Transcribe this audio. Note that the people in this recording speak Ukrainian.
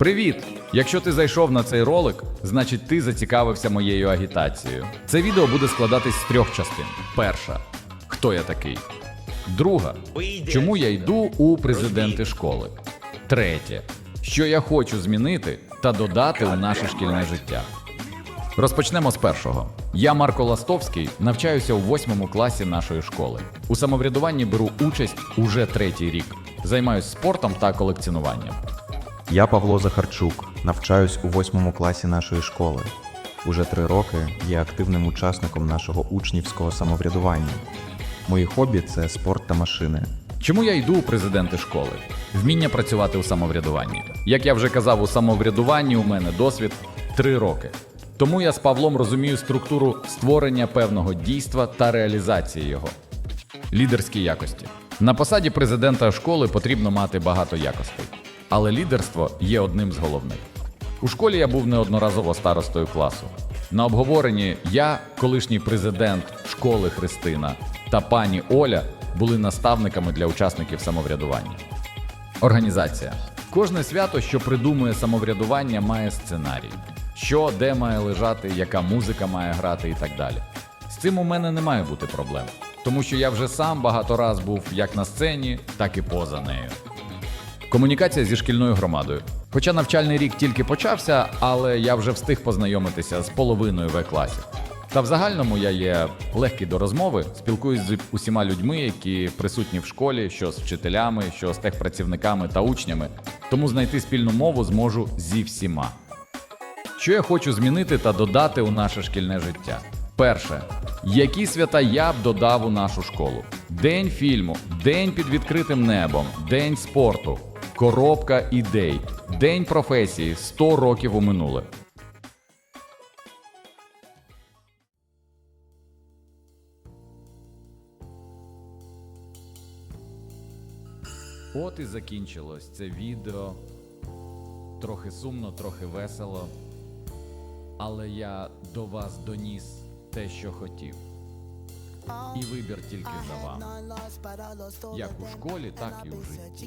Привіт! Якщо ти зайшов на цей ролик, значить ти зацікавився моєю агітацією. Це відео буде складатись з трьох частин. Перша хто я такий? Друга чому я йду у президенти школи? Третє що я хочу змінити та додати у наше шкільне життя. Розпочнемо з першого. Я Марко Ластовський, навчаюся у восьмому класі нашої школи. У самоврядуванні беру участь уже третій рік. Займаюсь спортом та колекціонуванням. Я Павло Захарчук, навчаюсь у восьмому класі нашої школи. Уже три роки є активним учасником нашого учнівського самоврядування. Мої хобі це спорт та машини. Чому я йду у президенти школи? Вміння працювати у самоврядуванні. Як я вже казав, у самоврядуванні у мене досвід три роки. Тому я з Павлом розумію структуру створення певного дійства та реалізації його. Лідерські якості. На посаді президента школи потрібно мати багато якостей. Але лідерство є одним з головних. У школі я був неодноразово старостою класу. На обговоренні я, колишній президент школи Христина та пані Оля були наставниками для учасників самоврядування. Організація. Кожне свято, що придумує самоврядування, має сценарій. Що, де має лежати, яка музика має грати і так далі. З цим у мене не має бути проблем, тому що я вже сам багато раз був як на сцені, так і поза нею. Комунікація зі шкільною громадою. Хоча навчальний рік тільки почався, але я вже встиг познайомитися з половиною В класів. Та в загальному я є легкий до розмови, спілкуюсь з усіма людьми, які присутні в школі, що з вчителями, що з техпрацівниками та учнями. Тому знайти спільну мову зможу зі всіма. Що я хочу змінити та додати у наше шкільне життя? Перше, які свята я б додав у нашу школу? День фільму, день під відкритим небом, день спорту, коробка ідей, день професії 100 років у минуле. От і закінчилось це відео. Трохи сумно, трохи весело. Але я до вас доніс те, що хотів. І вибір тільки за вами. Як у школі, так і у житті.